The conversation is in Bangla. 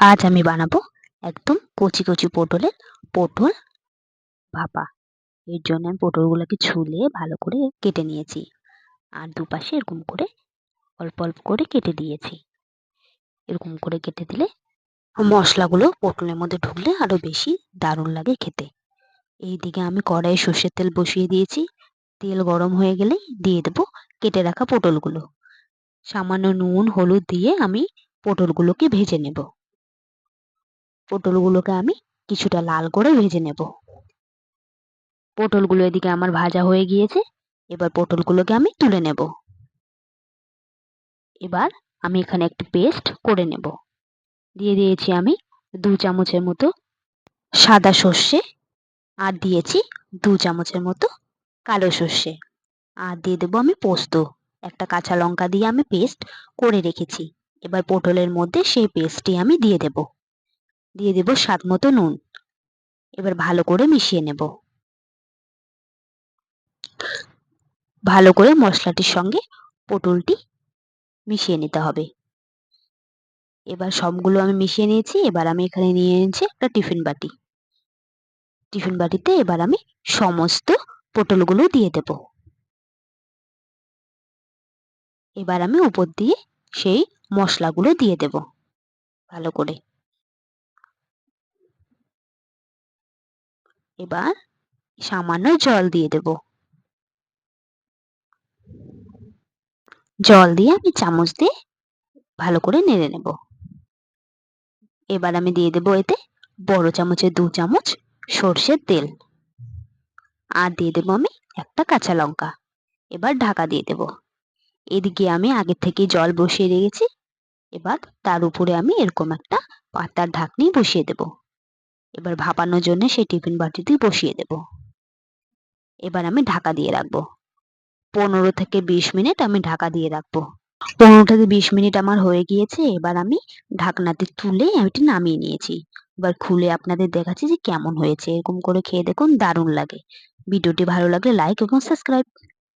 আজ আমি বানাবো একদম কচি কচি পটলের পটল ভাপা। এর জন্য আমি পটলগুলোকে ছুলে ভালো করে কেটে নিয়েছি আর দুপাশে এরকম করে অল্প অল্প করে কেটে দিয়েছি। এরকম করে কেটে দিলে মশলাগুলো পটলের মধ্যে ঢুকলে আরও বেশি দারুণ লাগে খেতে। এইদিকে আমি কড়াইয়ে সর্ষের তেল বসিয়ে দিয়েছি। তেল গরম হয়ে গেলেই দিয়ে দেবো কেটে রাখা পটলগুলো। সামান্য নুন, হলুদ দিয়ে আমি পটলগুলোকে ভেজে নেব। পটলগুলোকে আমি কিছুটা লাল করে ভেজে নেব। পটলগুলো এদিকে আমার ভাজা হয়ে গিয়েছে, এবার পটলগুলোকে আমি তুলে নেব। এবার আমি এখানে একটি পেস্ট করে নেব। দিয়ে দিয়েছি আমি দু চামচের মতো সাদা সর্ষে আর দিয়েছি দু চামচের মতো কালো সর্ষে। আর দিয়ে দেবো আমি পোস্ত। একটা কাঁচা লঙ্কা দিয়ে আমি পেস্ট করে রেখেছি। এবার পটলের মধ্যে সেই পেস্টটি আমি দিয়ে দেব। দিয়ে দেব স্বাদ মতো নুন। এবার ভালো করে মিশিয়ে নেব। ভালো করে মশলাটির সঙ্গে পটলটি মিশিয়ে নিতে হবে। এবার সবগুলো আমি মিশিয়ে নিয়েছি, এবার আমি এখানে নিয়ে নিয়েছি একটা টিফিন বাটি। টিফিন বাটিতে এবার আমি সমস্ত পটলগুলো দিয়ে দেব। এবার আমি উপর দিয়ে সেই মশলাগুলো দিয়ে দেব ভালো করে। এবার সামান্য জল দিয়ে দেব। জল দিয়ে আমি চামচ দিয়ে ভালো করে নেড়ে নেব। এবার আমি দিয়ে দেব এতে বড় চামচের দু চামচ সর্ষের তেল। আর দিয়ে দেবো আমি একটা কাঁচা লঙ্কা। এবার ঢাকা দিয়ে দেব। এদিকে আমি আগে থেকে জল বসিয়ে রেখেছি। এবার তার উপরে আমি এরকম একটা পাতার ঢাকনি বসিয়ে দেব। এবার ভাপানোর জন্য সেই টিফিন বাটিতে বসিয়ে দেব। এবার আমি ঢাকা দিয়ে রাখব। পনেরো থেকে বিশ মিনিট আমি ঢাকা দিয়ে রাখব। পনেরো থেকে বিশ মিনিট আমার হয়ে গিয়েছে, এবার আমি ঢাকনাতে তুলে এটি নামিয়ে নিয়েছি। এবার খুলে আপনাদের দেখাচ্ছি যে কেমন হয়েছে। এরকম করে খেয়ে দেখুন, দারুণ লাগে। ভিডিওটি ভালো লাগলে লাইক এবং সাবস্ক্রাইব